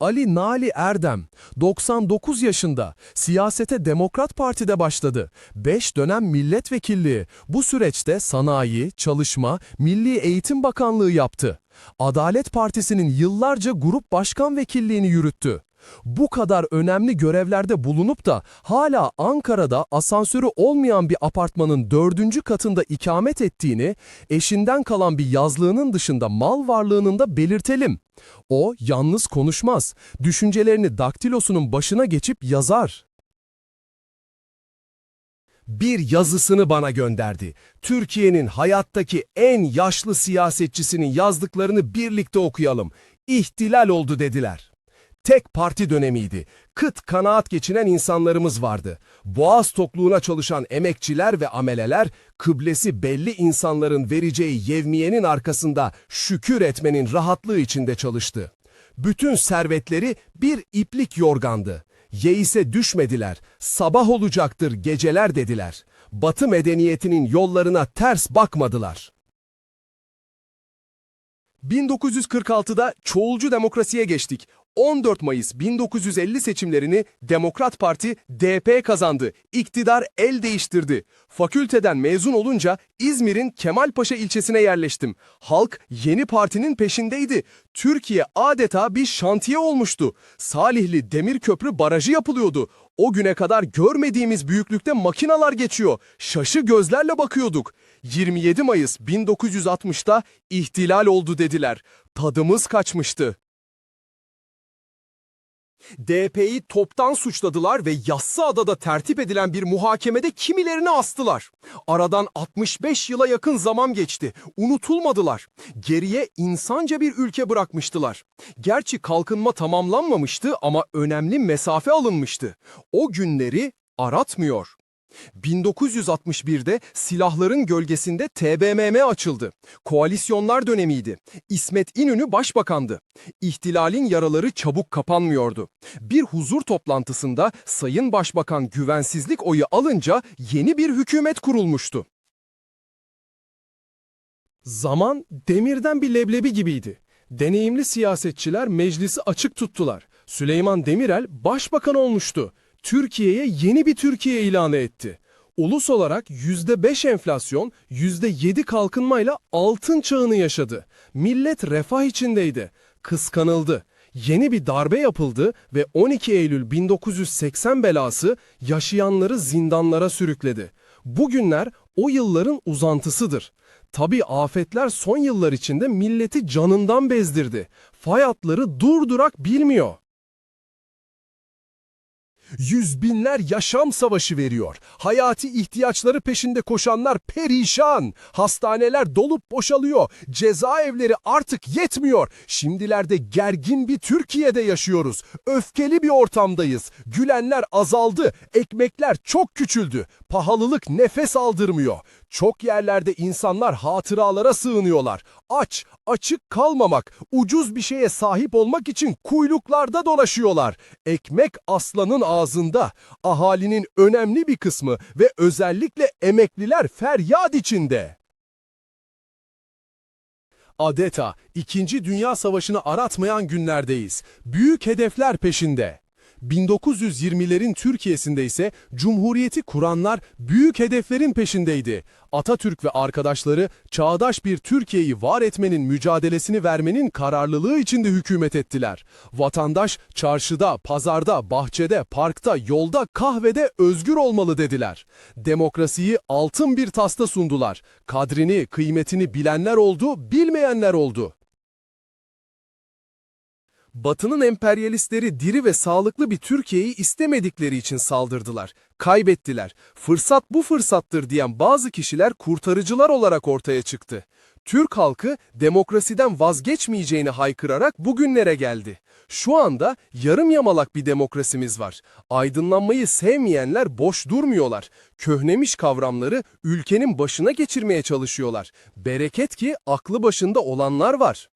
Ali Nali Erdem, 99 yaşında, siyasete Demokrat Parti'de başladı. 5 dönem milletvekilliği, bu süreçte sanayi, çalışma, Milli Eğitim Bakanlığı yaptı. Adalet Partisi'nin yıllarca grup başkan vekilliğini yürüttü. Bu kadar önemli görevlerde bulunup da hala Ankara'da asansörü olmayan bir apartmanın dördüncü katında ikamet ettiğini, eşinden kalan bir yazlığının dışında mal varlığının da belirtelim. O yalnız konuşmaz, düşüncelerini daktilosunun başına geçip yazar. Bir yazısını bana gönderdi. Türkiye'nin hayattaki en yaşlı siyasetçisinin yazdıklarını birlikte okuyalım. İhtilal oldu dediler. Tek parti dönemiydi. Kıt kanaat geçinen insanlarımız vardı. Boğaz tokluğuna çalışan emekçiler ve ameleler, kıblesi belli insanların vereceği yevmiyenin arkasında şükür etmenin rahatlığı içinde çalıştı. Bütün servetleri bir iplik yorgandı. Yeise düşmediler, sabah olacaktır geceler dediler. Batı medeniyetinin yollarına ters bakmadılar. 1946'da çoğulcu demokrasiye geçtik. 14 Mayıs 1950 seçimlerini Demokrat Parti DP kazandı. İktidar el değiştirdi. Fakülteden mezun olunca İzmir'in Kemalpaşa ilçesine yerleştim. Halk yeni partinin peşindeydi. Türkiye adeta bir şantiye olmuştu. Salihli Demirköprü barajı yapılıyordu. O güne kadar görmediğimiz büyüklükte makinalar geçiyor. Şaşı gözlerle bakıyorduk. 27 Mayıs 1960'ta ihtilal oldu dediler. Tadımız kaçmıştı. DP'yi toptan suçladılar ve Yassıada'da tertip edilen bir muhakemede kimilerini astılar. Aradan 65 yıla yakın zaman geçti. Unutulmadılar. Geriye insanca bir ülke bırakmıştılar. Gerçi kalkınma tamamlanmamıştı ama önemli mesafe alınmıştı. O günleri aratmıyor. 1961'de silahların gölgesinde TBMM açıldı. Koalisyonlar dönemiydi. İsmet İnönü başbakandı. İhtilalin yaraları çabuk kapanmıyordu. Bir huzur toplantısında Sayın Başbakan güvensizlik oyu alınca yeni bir hükümet kurulmuştu. Zaman demirden bir leblebi gibiydi. Deneyimli siyasetçiler meclisi açık tuttular. Süleyman Demirel başbakan olmuştu. Türkiye'ye yeni bir Türkiye ilanı etti. Ulus olarak %5 enflasyon, %7 kalkınmayla altın çağını yaşadı. Millet refah içindeydi. Kıskanıldı. Yeni bir darbe yapıldı ve 12 Eylül 1980 belası yaşayanları zindanlara sürükledi. Bugünler o yılların uzantısıdır. Tabi afetler son yıllar içinde milleti canından bezdirdi. Fay hatları durdurak bilmiyor. Yüz binler yaşam savaşı veriyor. Hayati ihtiyaçları peşinde koşanlar perişan. Hastaneler dolup boşalıyor. Cezaevleri artık yetmiyor. Şimdilerde gergin bir Türkiye'de yaşıyoruz. Öfkeli bir ortamdayız. Gülenler azaldı. Ekmekler çok küçüldü. Pahalılık nefes aldırmıyor. Çok yerlerde insanlar hatıralara sığınıyorlar. Aç, açık kalmamak, ucuz bir şeye sahip olmak için kuyruklarda dolaşıyorlar. Ekmek aslanın ağzında. Ahalinin önemli bir kısmı ve özellikle emekliler feryat içinde. Adeta 2. Dünya Savaşı'nı aratmayan günlerdeyiz. Büyük hedefler peşinde. 1920'lerin Türkiye'sinde ise Cumhuriyeti kuranlar büyük hedeflerin peşindeydi. Atatürk ve arkadaşları çağdaş bir Türkiye'yi var etmenin mücadelesini vermenin kararlılığı içinde hükümet ettiler. Vatandaş çarşıda, pazarda, bahçede, parkta, yolda, kahvede özgür olmalı dediler. Demokrasiyi altın bir tasta sundular. Kadrini, kıymetini bilenler oldu, bilmeyenler oldu. Batı'nın emperyalistleri diri ve sağlıklı bir Türkiye'yi istemedikleri için saldırdılar. Kaybettiler. Fırsat bu fırsattır diyen bazı kişiler kurtarıcılar olarak ortaya çıktı. Türk halkı demokrasiden vazgeçmeyeceğini haykırarak bugünlere geldi. Şu anda yarım yamalak bir demokrasimiz var. Aydınlanmayı sevmeyenler boş durmuyorlar. Köhnemiş kavramları ülkenin başına geçirmeye çalışıyorlar. Bereket ki aklı başında olanlar var.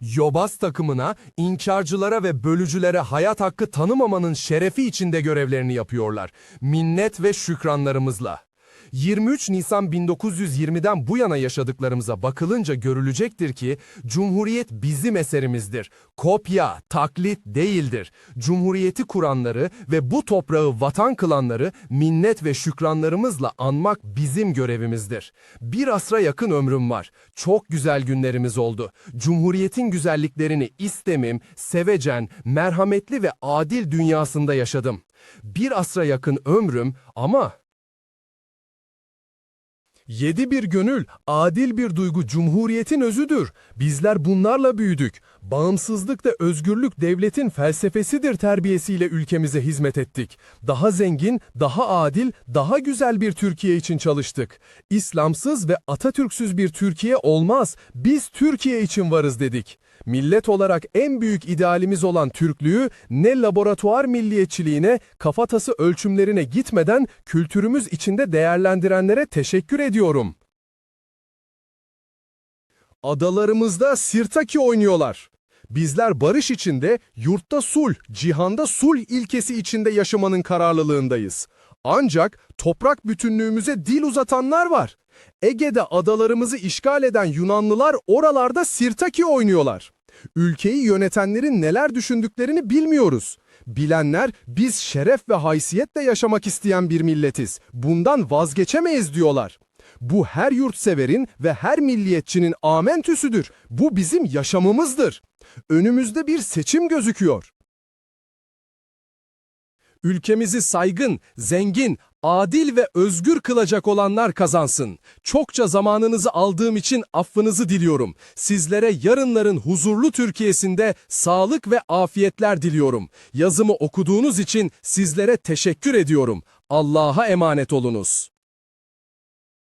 Yobaz takımına, inkarcılara ve bölücülere hayat hakkı tanımamanın şerefi içinde görevlerini yapıyorlar. Minnet ve şükranlarımızla. 23 Nisan 1920'den bu yana yaşadıklarımıza bakılınca görülecektir ki Cumhuriyet bizim eserimizdir. Kopya, taklit değildir. Cumhuriyeti kuranları ve bu toprağı vatan kılanları minnet ve şükranlarımızla anmak bizim görevimizdir. Bir asra yakın ömrüm var. Çok güzel günlerimiz oldu. Cumhuriyetin güzelliklerini istemim, sevecen, merhametli ve adil dünyasında yaşadım. Bir asra yakın ömrüm ama Yedi bir gönül, adil bir duygu cumhuriyetin özüdür. Bizler bunlarla büyüdük. Bağımsızlık ve özgürlük devletin felsefesidir terbiyesiyle ülkemize hizmet ettik. Daha zengin, daha adil, daha güzel bir Türkiye için çalıştık. İslamsız ve Atatürksüz bir Türkiye olmaz. Biz Türkiye için varız dedik. Millet olarak en büyük idealimiz olan Türklüğü ne laboratuvar milliyetçiliğine, kafatası ölçümlerine gitmeden kültürümüz içinde değerlendirenlere teşekkür ediyorum. Adalarımızda sirtaki oynuyorlar. Bizler barış içinde, yurtta sul, cihanda sul ilkesi içinde yaşamanın kararlılığındayız. Ancak toprak bütünlüğümüze dil uzatanlar var. Ege'de adalarımızı işgal eden Yunanlılar oralarda sirtaki oynuyorlar. Ülkeyi yönetenlerin neler düşündüklerini bilmiyoruz. Bilenler biz şeref ve haysiyetle yaşamak isteyen bir milletiz. Bundan vazgeçemeyiz diyorlar. Bu her yurtseverin ve her milliyetçinin amentüsüdür. Bu bizim yaşamımızdır. Önümüzde bir seçim gözüküyor. Ülkemizi saygın, zengin, adil ve özgür kılacak olanlar kazansın. Çokça zamanınızı aldığım için affınızı diliyorum. Sizlere yarınların huzurlu Türkiye'sinde sağlık ve afiyetler diliyorum. Yazımı okuduğunuz için sizlere teşekkür ediyorum. Allah'a emanet olunuz.